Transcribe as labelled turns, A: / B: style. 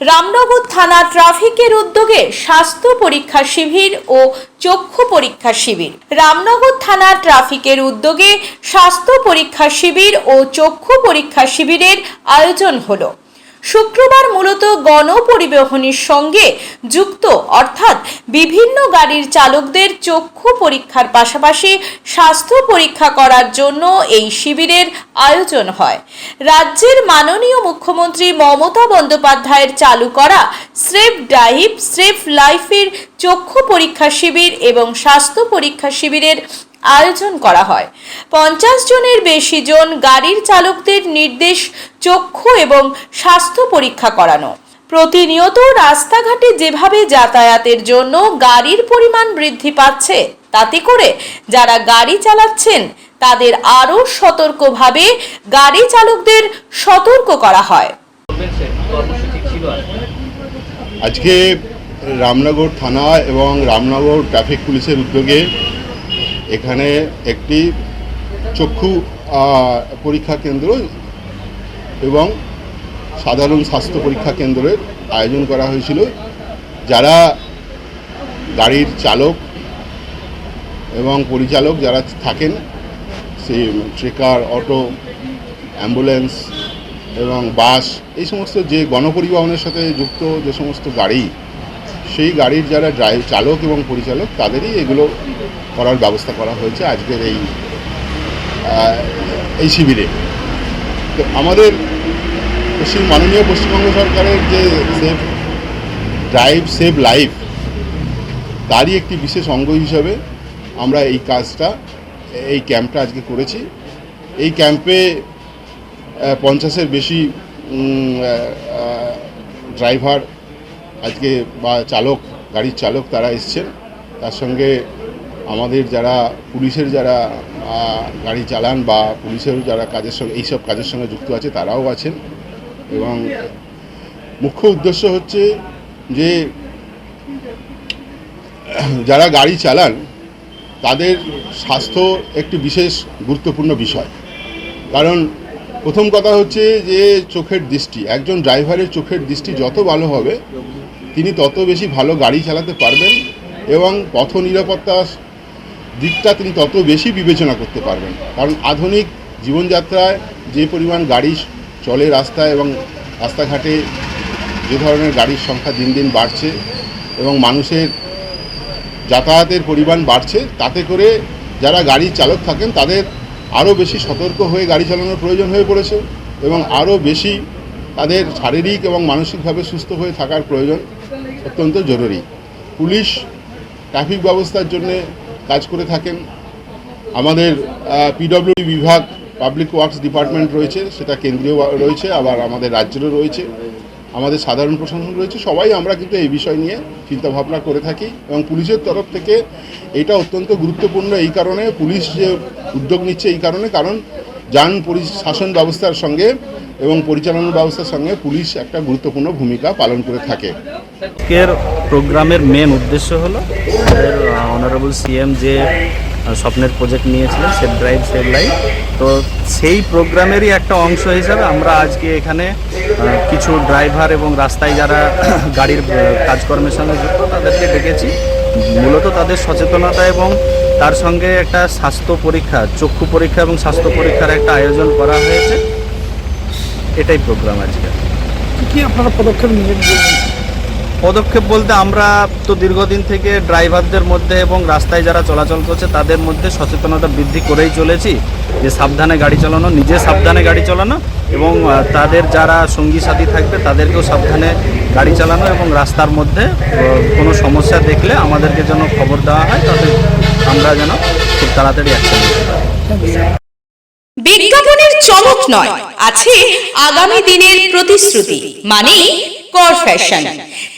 A: রামনগর থানা ট্রাফিকের উদ্যোগে স্বাস্থ্য পরীক্ষা শিবির ও চক্ষু পরীক্ষা শিবির। রামনগর থানা ট্রাফিকের উদ্যোগে স্বাস্থ্য পরীক্ষা শিবির ও চক্ষু পরীক্ষা শিবিরের আয়োজন হলো। শুক্রবার মূলত গণপরিবহনের সঙ্গে যুক্ত, অর্থাৎ বিভিন্ন গাড়ির চালকদের চক্ষু পরীক্ষার পাশাপাশি স্বাস্থ্য পরীক্ষা করার জন্য এই শিবিরের আয়োজন হয়। রাজ্যের মাননীয় মুখ্যমন্ত্রী মমতা বন্দ্যোপাধ্যায়ের চালু করা স্রেফ ড্রাইভ, স্রেফ লাইফের চক্ষু পরীক্ষা শিবির এবং স্বাস্থ্য পরীক্ষা শিবিরের আয়োজন করা হয়। পঞ্চাশ জনের বেশি জন গাড়ির চালকদের নির্দেশ, চক্ষু এবং স্বাস্থ্য পরীক্ষা করানো। প্রতিনিয়ত রাস্তাঘাটে যেভাবে যাতায়াতের জন্য গাড়ির পরিমাণ বৃদ্ধি পাচ্ছে, তাতে করে যারা গাড়ি চালাচ্ছেন, তাদের আরও সতর্কভাবে গাড়ি চালকদের সতর্ক করা হয়।
B: আজকে
C: রামনগর থানা এবং রামনগর ট্রাফিক পুলিশের উদ্যোগে এখানে একটি চক্ষু পরীক্ষা কেন্দ্র এবং সাধারণ স্বাস্থ্য পরীক্ষা কেন্দ্রের আয়োজন করা হয়েছিল। যারা গাড়ির চালক এবং পরিচালক যারা থাকেন সেই ট্রেকার, অটো, অ্যাম্বুলেন্স এবং বাস, এই সমস্ত যে গণপরিবহনের সাথে যুক্ত যে সমস্ত গাড়ি সেই গাড়ির যারা ড্রাইভ চালক এবং পরিচালক, তাদেরই এগুলো করার ব্যবস্থা করা হয়েছে আজকের এই এই শিবিরে। তো আমাদের পশ্চিম, মাননীয় পশ্চিমবঙ্গ সরকারের যে সেফ ড্রাইভ সেভ লাইফ তারই একটি বিশেষ অঙ্গ হিসাবে আমরা এই কাজটা, এই ক্যাম্পটা আজকে করেছি। এই ক্যাম্পে পঞ্চাশের বেশি ড্রাইভার আজকে বা চালক, গাড়ির চালক তারা এসছেন। তার সঙ্গে আমাদের যারা পুলিশের যারা গাড়ি চালান বা পুলিশের যারা কাজের সঙ্গে এইসব কাজের সঙ্গে যুক্ত আছে, তারাও আছেন। এবং মুখ্য উদ্দেশ্য হচ্ছে যে, যারা গাড়ি চালান, তাদের স্বাস্থ্য একটি বিশেষ গুরুত্বপূর্ণ বিষয়। কারণ প্রথম কথা হচ্ছে যে চোখের দৃষ্টি, একজন ড্রাইভারের চোখের দৃষ্টি যত ভালো হবে, তিনি তত বেশি ভালো গাড়ি চালাতে পারবেন এবং পথ নিরাপত্তার দিকটা তিনি তত বেশি বিবেচনা করতে পারবেন। কারণ আধুনিক জীবনযাত্রায় যে পরিমাণ গাড়ি চলে রাস্তায় এবং রাস্তাঘাটে যে ধরনের গাড়ির সংখ্যা দিন দিন বাড়ছে এবং মানুষের যাতায়াতের পরিমাণ বাড়ছে, তাতে করে যারা গাড়ির চালক থাকেন, তাদের আরও বেশি সতর্ক হয়ে গাড়ি চালানোর প্রয়োজন হয়ে পড়েছে এবং আরও বেশি তাদের শারীরিক এবং মানসিকভাবে সুস্থ হয়ে থাকার প্রয়োজন অত্যন্ত জরুরি। পুলিশ ট্রাফিক ব্যবস্থার জন্যে কাজ করে থাকেন। আমাদের পিডব্লিউডি বিভাগ পাবলিক ওয়ার্কস ডিপার্টমেন্ট রয়েছে, সেটা কেন্দ্রীয় রয়েছে, আবার আমাদের রাজ্যেরও রয়েছে। আমাদের সাধারণ প্রশাসন রয়েছে, সবাই আমরা কিন্তু এই বিষয় নিয়ে চিন্তাভাবনা করে থাকি এবং পুলিশের তরফ থেকে এটা অত্যন্ত গুরুত্বপূর্ণ এই কারণে, পুলিশ যে উদ্যোগ নিচ্ছে এই কারণে, কারণ যান শাসন ব্যবস্থার সঙ্গে এবং পরিচালনা ব্যবস্থার সঙ্গে পুলিশ একটা গুরুত্বপূর্ণ ভূমিকা পালন করে থাকে।
D: আজকের প্রোগ্রামের মেন উদ্দেশ্য হলো অনারেবল সিএম যে স্বপ্নের প্রজেক্ট নিয়েছিলেন সেভ ড্রাইভ সেভ লাইফ তো সেই প্রোগ্রামেরই একটা অংশ হিসাবে আমরা আজকে এখানে কিছু ড্রাইভার এবং রাস্তায় যারা গাড়ির কাজকর্মের সঙ্গে যুক্ত, তাদেরকে ডেকেছি। মূলত তাদের সচেতনতা এবং তার সঙ্গে একটা স্বাস্থ্য পরীক্ষা, চক্ষু পরীক্ষা এবং স্বাস্থ্য পরীক্ষার একটা আয়োজন করা হয়েছে। এটাই প্রোগ্রাম আজকে।
E: কি আপনারা পদক্ষেপ নিয়ে
D: পদক্ষেপ বলতে আমরা তো দীর্ঘদিন থেকে ড্রাইভারদের মধ্যে এবং রাস্তায় যারা চলাচল করছে, তাদের মধ্যে সচেতনতা বৃদ্ধি করেই চলেছি। যে সাবধানে গাড়ি চালানো, নিজে সাবধানে গাড়ি চালানো এবং তাদের যারা সঙ্গী সাথী থাকবে, তাদেরকেও সাবধানে গাড়ি চালানো এবং রাস্তার মধ্যে কোনো সমস্যা দেখলে আমাদেরকে যেন খবর দেওয়া হয় তাতে আমরা যেন খুব তাড়াতাড়ি অ্যাকশন নিতে পারি।
A: বিজ্ঞাপনের চমক নয়, আছে আগামী দিনের প্রতিশ্রুতি মানে কর ফ্যাশন